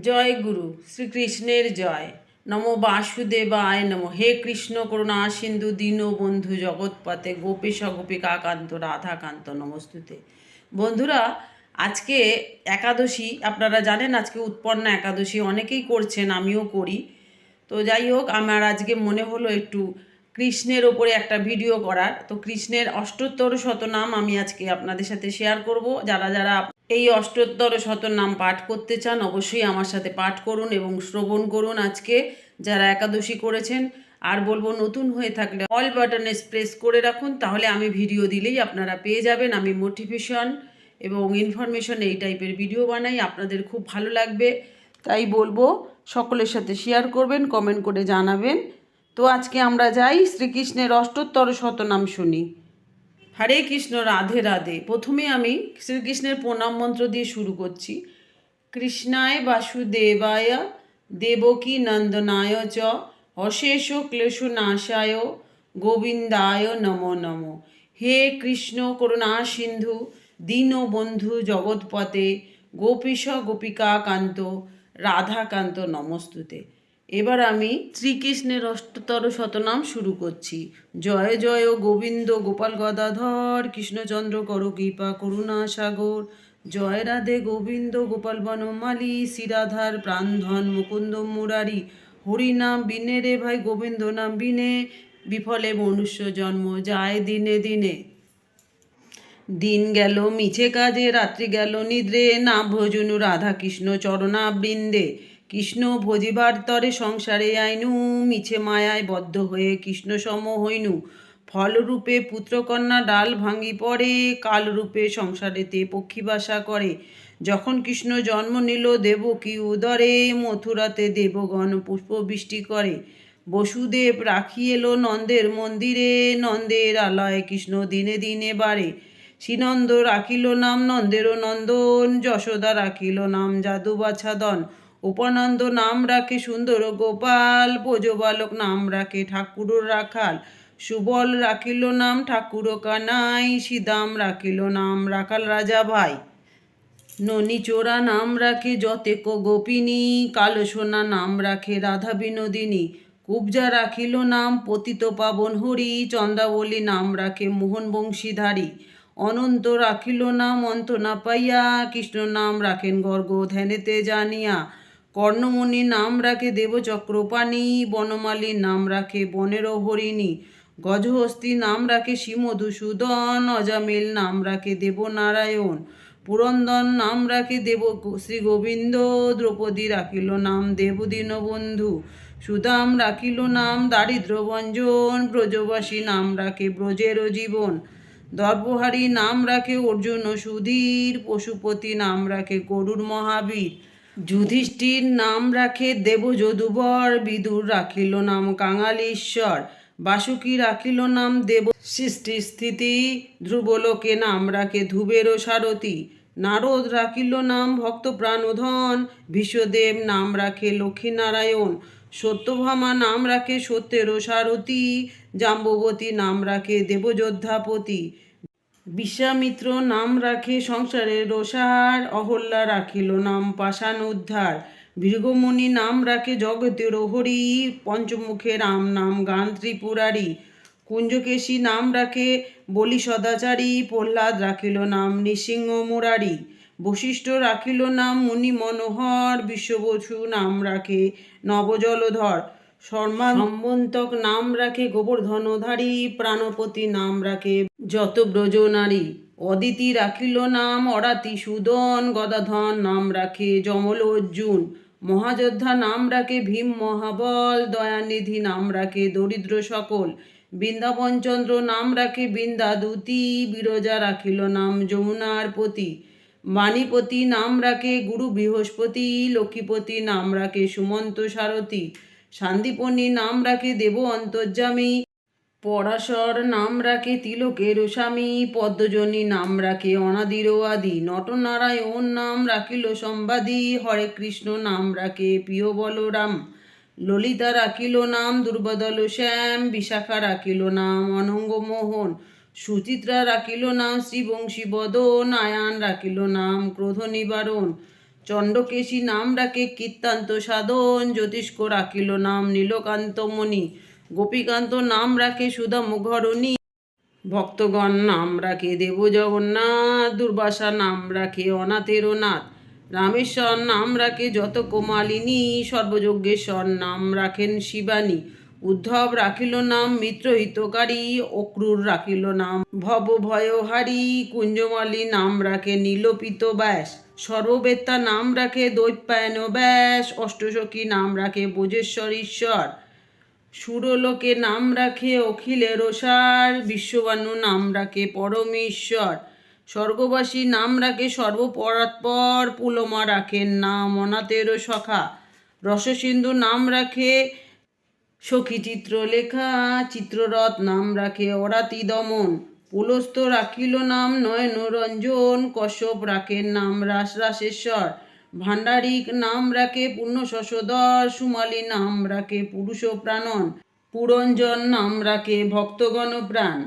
জয় গুরু, শ্রীকৃষ্ণের জয়। নম বাসুদেবায় নম। হে কৃষ্ণ করুণা সিন্ধু, দীন বন্ধু জগৎপতে গোপেশ গোপিকাকান্ত রাধাকান্ত নমস্তুতে। বন্ধুরা, আজকে একাদশী, আপনারা জানেন আজকে উৎপন্ন একাদশী, অনেকেই করছেন, আমিও করি। তো যাই হোক, আমার আজকে মনে হলো একটু কৃষ্ণের ওপরে একটা ভিডিও করার। তো কৃষ্ণের অষ্টোত্তর শতনাম আমি আজকে আপনাদের সাথে শেয়ার করব। যারা যারা এই অষ্টোত্তর শতনাম পাঠ করতে চান, অবশ্যই আমার সাথে পাঠ করুন এবং শ্রবণ করুন আজকে, যারা একাদশী করেছেন। আর বলব, নতুন হয়ে থাকলে অল বাটনে প্রেস করে রাখুন, তাহলে আমি ভিডিও দিলেই আপনারা পেয়ে যাবেন। আমি মোটিভেশন এবং ইনফরমেশন এই টাইপের ভিডিও বানাই, আপনাদের খুব ভালো লাগবে। তাই বলব, সকলের সাথে শেয়ার করবেন, কমেন্ট করে জানাবেন। তো আজকে আমরা যাই, শ্রীকৃষ্ণের অষ্টোত্তর শতনাম শুনি। হরে কৃষ্ণ, রাধে রাধে। প্রথমে আমি শ্রীকৃষ্ণের প্রণাম মন্ত্র দিয়ে শুরু করছি। কৃষ্ণায় বাসুদেবায়, দেবকী নন্দনায় চ। অশেষ ক্লেশ নাশায়, গোবিন্দায় নমো নমো। হে কৃষ্ণ করুণা সিন্ধু দীনবন্ধু জগৎপতে গোপীশ গোপিকা কান্ত রাধাকান্ত নমস্তুতে। এবার আমি শ্রীকৃষ্ণের অষ্টতর শতনাম শুরু করছি। জয় জয় গোবিন্দ, গোপাল গদাধর, কৃষ্ণচন্দ্র কর কৃপা, করুণা সাগর। জয় রাধে গোবিন্দ, গোপাল বনমালী শ্রীরাধার প্রাণধন মুকুন্দ মুরারি। হরিনাম বিনে রে ভাই, গোবিন্দ নাম বিনে। বিফলে মনুষ্য জন্ম যায় দিনে দিনে। দিন গেল, মিছে কাজে, রাত্রি গেল, নিদ্রে। না ভজনু রাধা কৃষ্ণ চরণা বৃন্দে কৃষ্ণ ভজিবার তরে সংসারে আইনু, মিছে মায়ায় বদ্ধ হয়ে কৃষ্ণ সম হইনু। ফলরূপে পুত্রকন্যা ডাল ভাঙি পড়ে, কালরূপে সংসারেতে পক্ষী বাসা করে। যখন কৃষ্ণ জন্ম নিল দেবকী উদরে, মথুরাতে দেবগণ পুষ্পবৃষ্টি করে। বসুদেব রাখি এলো নন্দের মন্দিরে, নন্দের আলয় কৃষ্ণ দিনে দিনে বাড়ে। শ্রীনন্দ রাখিল নাম নন্দেরও নন্দন, যশোদা রাখিল নাম যাদু বাছাদন উপানন্দ নাম রাখে সুন্দর, গোপাল পোজবালক নাম রাখে ঠাকুর রাখাল। সুবল রাখিল নাম ঠাকুর কানাই, সিদাম রাখিল নাম রাখাল রাজা ভাই। ননী চোরা নাম রাখে যতেক গোপিনী, কালো সোনা নাম রাখে রাধা বিনোদিনী। কুবজা রাখিল নাম পতিত পাবন হরি চন্দ্রাবলী নাম রাখে মোহন বংশীধারী। অনন্ত রাখিল নাম অন্ত না পাইয়া, কৃষ্ণ নাম রাখেন গর্গ ধ্যানেতে জানিয়া। কর্ণমণি নাম রাখে দেবচক্রপাণী, বনমালী নাম রাখে বনের হরিণী। গজহস্তি নাম রাখে শ্রীমধুসূদন, অজামিল নাম রাখে দেবনারায়ণ। পুরন্দন নাম রাখে দেব শ্রী গোবিন্দ দ্রৌপদী রাখিল নাম দেবদীন বন্ধু সুদাম রাখিল নাম দারিদ্র ভঞ্জন ব্রজবাসী নাম রাখে ব্রজের জীবন। দর্পহারী নাম রাখে অর্জুন সুধীর, পশুপতি নাম রাখে গরুর মহাবীর। যুধিষ্ঠির নাম রাখে দেব যদুবর বিদুর রাখিল নাম কাঙালীশ্বর, বাসুকি রাখিল নাম দেব সৃষ্টি স্থিতি ধ্রুবলোকে নাম রাখে ধ্রুবেরও সারথী, নারদ রাখিল নাম ভক্ত প্রাণধন বিশ্বদেব নাম রাখে লক্ষ্মীনারায়ণ, সত্যভামা নাম রাখে সত্যেরও সারথী, জাম্ববতী নাম রাখে দেবযোদ্ধাপতি বিশ্বামিত্র নাম রাখে সংসারে রসার অহল্যা রাখিল নাম পাষাণ উদ্ধার ভৃগমণি নাম রাখে জগতের হরি পঞ্চমুখে রাম নাম গান ত্রিপুরারি। কুঞ্জকেশী নাম রাখে বলি সদাচারী, প্রহ্লাদ রাখিল নাম নৃসিংহ মুরারি। বশিষ্ঠ রাখিল নাম মুনি মনোহর বিশ্ববসু নাম রাখে নবজলধর। সম্বন্তক নাম রাখে গোবর্ধনধারী প্রাণপতি নাম রাখে যত ব্রজ নারী। অদিতি রাখিল নাম, অরাতি সুদন, গদাধন নাম রাখে যমল অর্জুন। মহাযোদ্ধা নাম রাখে ভীম মহাবল, দয়ানিধি নাম রাখে দরিদ্র সকল। বৃন্দাবনচন্দ্র নাম রাখে বৃন্দাদূতি, বিরজা রাখিল নাম যমুনার পতি। বাণীপতি নাম রাখে গুরু বৃহস্পতি লক্ষ্মীপতি নাম রাখে সুমন্ত সারথী। শান্তিপণি নাম রাখে দেব অন্তর্যামী। পরাশর নাম রাখে তিলকের স্বামী। পদ্মজনী নাম রাখে অনাদির আদি। নটনারায়ণ নাম রাখিল সম্বাদী। হরে কৃষ্ণ নাম রাখে প্রিয় বলরাম। ললিতা রাখিল নাম দুর্বদল শ্যাম। বিশাখা রাখিল নাম অনঙ্গ মোহন। সুচিত্রা রাখিল নাম শ্রীবংশী বদন। আয়ান রাখিল নাম ক্রোধ নিবারণ। চণ্ডকেশী নাম রাখে কীর্তান্ত সাধন, জ্যোতিষ্ক রাখিল নাম নীলকান্ত মণি। গোপীকান্ত নাম রাখে সুধা মুঘরণী ভক্তগণ নাম রাখে দেব জগন্নাথ। দুর্বাসা নাম রাখে অনাথের নাথ। রামেশ্বর নাম রাখে যত কোমালিনী। সর্বযজ্ঞেশ্বর নাম রাখেন শিবানী। উদ্ধব রাখিল নাম মিত্র হিতকারী অক্রুর রাখিল নাম ভব ভয়হারী কুঞ্জমালী নাম রাখে নীলপিত ব্যাস। সর্ববেত্তা নাম রাখে দৈপ্যায়ন ব্যাস, অষ্টসখী নাম রাখে বোজেশ্বর ঈশ্বর সুরলোকে নাম রাখে অখিলের সার বিশ্ববানু নাম রাখে পরমেশ্বর। স্বর্গবাসী নাম রাখে সর্বপরাৎপর, পুলমা রাখেন নাম অনাথেরও সখা। রসসিন্ধু নাম রাখে সখী চিত্রলেখা চিত্ররথ নাম রাখে অরাতি দমন পুলস্ত রাখিল নাম নয়নরঞ্জন কশ্যপ রাখেন নাম রাস রাসেশ্বর। ভাণ্ডারিক নাম রাখে পূর্ণ শশধর, সুমালী নাম রাখে পুরুষ প্রাণন, পুরঞ্জন নাম রাখে ভক্তগণ প্রাণ।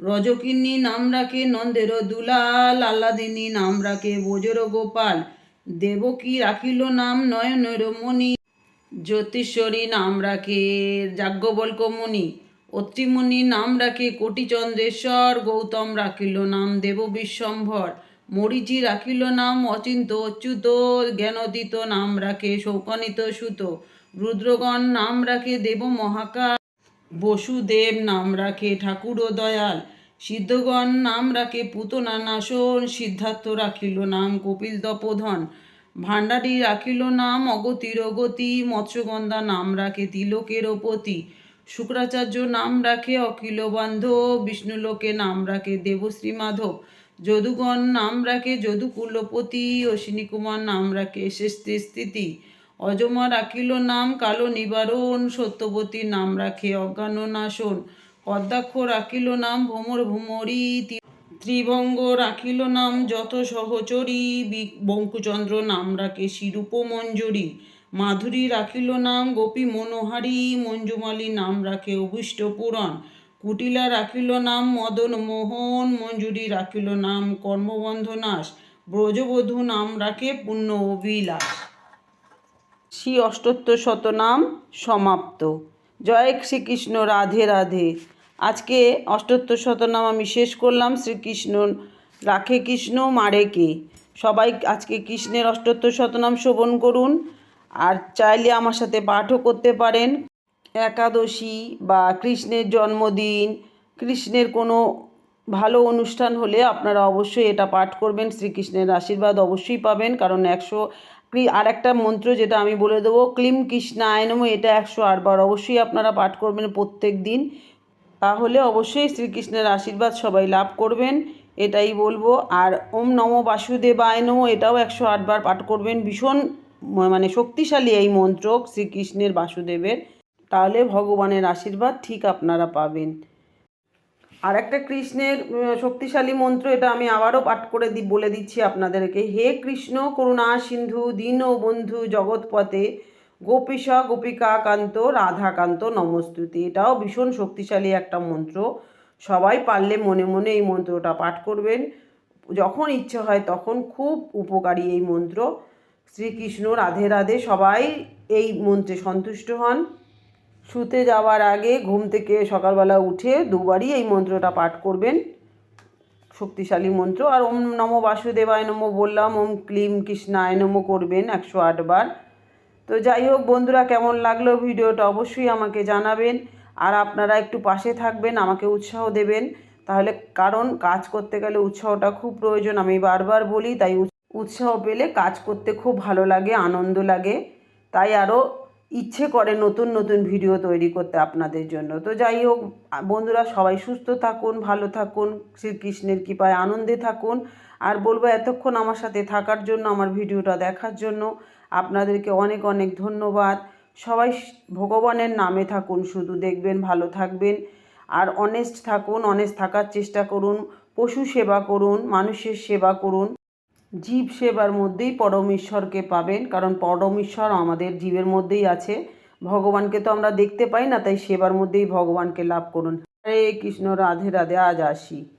রজকিন্নী নাম রাখে নন্দের দুলাল আল্লাদিনী নাম রাখে বোজর গোপাল। দেবকী রাখিল নাম নয়নের মণি জ্যোতিশ্বরী নাম রাখে যাজ্ঞবল্ক অত্রিমুনি নাম রাখে কোটিচন্দ্রেশ্বর, গৌতম রাখিল নাম দেব বিশ্বম্ভর। মরিচি রাখিল নাম অচিন্ত অচ্যুত, জ্ঞানদিত নাম রাখে শৌকনিত সুত। রুদ্রগণ নাম রাখে দেব মহাকাল, বসুদেব নাম রাখে ঠাকুর ও দয়াল। সিদ্ধগণ নাম রাখে পুতনা নাশন সিদ্ধার্থ রাখিল নাম কপিল তপোধন ভাণ্ডারী রাখিল নাম অগতির গতি মৎস্যগন্ধা নাম রাখে তিলকের পতি শুক্রাচার্য নাম রাখে অখিল বান্ধব বিষ্ণুলোকে নাম রাখে দেবশ্রী মাধব। যদুগণ নাম রাখে যদুকুলপতি, অশ্বিনী কুমার নাম রাখে শেষে স্থিতি। অজমা রাখিল নাম কালো নিবারণ, সত্যবতী নাম রাখে অজ্ঞান নাশন পদ্মাক্ষ রাখিল নাম ভ্রমর ভ্রমরী ত্রিভঙ্গ রাখিল নাম যত সহচরী বঙ্কুচন্দ্র নাম রাখে শিরূপ মঞ্জুরি মাধুরী রাখিল নাম, গোপী মনোহারী, মঞ্জুমালী নাম রাখে অভীষ্ট পুরাণ। কুটিলা রাখিল নাম, মদন মোহন, মঞ্জুরি রাখিল নাম কর্মবন্ধনাশ ব্রজবধূ নাম রাখে পুণ্য অভিলাষ। শ্রী অষ্টোত্তর শতনাম সমাপ্ত। জয় শ্রীকৃষ্ণ, রাধে রাধে। আজকে অষ্টোত্তর শতনাম আমি শেষ করলাম। শ্রীকৃষ্ণ, রাখে কৃষ্ণ, মারে কে? সবাই আজকে কৃষ্ণের অষ্টোত্তর শতনাম শ্রবণ করুন। আর চাইলে আমার সাথে পাঠও করতে পারেন। একাদশী বা কৃষ্ণের জন্মদিন, কৃষ্ণের কোনো ভালো অনুষ্ঠান হলে আপনারা অবশ্যই এটা পাঠ করবেন। শ্রীকৃষ্ণের আশীর্বাদ অবশ্যই পাবেন। কারণ একশো আর একটা মন্ত্র যেটা আমি বলে দেবো, ক্লিম কৃষ্ণায় নম, এটা একশো আটবার অবশ্যই আপনারা পাঠ করবেন প্রত্যেক দিন। তাহলে অবশ্যই শ্রীকৃষ্ণের আশীর্বাদ সবাই লাভ করবেন, এটাই বলব। আর ওম নম বাসুদেবায় নম, এটাও একশো আটবার পাঠ করবেন। ভীষণ মানে শক্তিশালী এই মন্ত্র শ্রীকৃষ্ণের বাসুদেবের, তাহলে ভগবানের আশীর্বাদ ঠিক আপনারা পাবেন। আর একটা কৃষ্ণের শক্তিশালী মন্ত্র, এটা আমি আবারও পাঠ করে দি বলে দিচ্ছি আপনাদেরকে। হে কৃষ্ণ, করুণা সিন্ধু, দীন বন্ধু জগৎপথে গোপীশ গোপিকা কান্ত রাধাকান্ত নমস্তুতি। এটাও ভীষণ শক্তিশালী একটা মন্ত্র। সবাই পারলে মনে মনে এই মন্ত্রটা পাঠ করবেন। যখন ইচ্ছে হয় তখন খুব উপকারী এই মন্ত্র। শ্রীকৃষ্ণ রাধে রাধে সবাই এই মন্ত্রে সন্তুষ্ট হন। শুতে যাওয়ার আগে ঘুম থেকে সকালবেলা উঠে দুবারই এই মন্ত্রটা পাঠ করবেন। শক্তিশালী মন্ত্র। আর ওম নম বাসুদেবায় নম বললাম, ওম ক্লিম কৃষ্ণায় নম করবেন একশো আটবার তো যাই হোক বন্ধুরা, কেমন লাগল ভিডিওটা অবশ্যই আমাকে জানাবেন। আর আপনারা একটু পাশে থাকবেন, আমাকে উৎসাহ দেবেন। তাহলে কারণ, কাজ করতে গেলে উৎসাহটা খুব প্রয়োজন। আমি বারবার বলি, তাই উৎসাহ পেলে কাজ করতে খুব ভালো লাগে, আনন্দ লাগে। তাই আরও ইচ্ছে করে নতুন নতুন ভিডিও তৈরি করতে আপনাদের জন্য। তো যাই হোক, বন্ধুরা সবাই সুস্থ থাকুন, ভালো থাকুন, শ্রীকৃষ্ণের কৃপায় আনন্দে থাকুন। আর বলব এতক্ষণ আমার সাথে থাকার জন্য, আমার ভিডিওটা দেখার জন্য আপনাদেরকে অনেক অনেক ধন্যবাদ। সবাই ভগবানের নামে থাকুন, শুধু দেখবেন, ভালো থাকবেন। আর অনেস্ট থাকুন অনেস্ট থাকার চেষ্টা করুন, পশু সেবা করুন, মানুষের সেবা করুন। জীব সেবার মধ্যেই পরমেশ্বরকে পাবেন, কারণ পরমেশ্বর আমাদের জীবের মধ্যেই আছে। ভগবানকে তো আমরা দেখতে পাই না, তাই সেবার মধ্যেই ভগবানকে লাভ করুন। হরে কৃষ্ণ, রাধে রাধে, আজ আসি।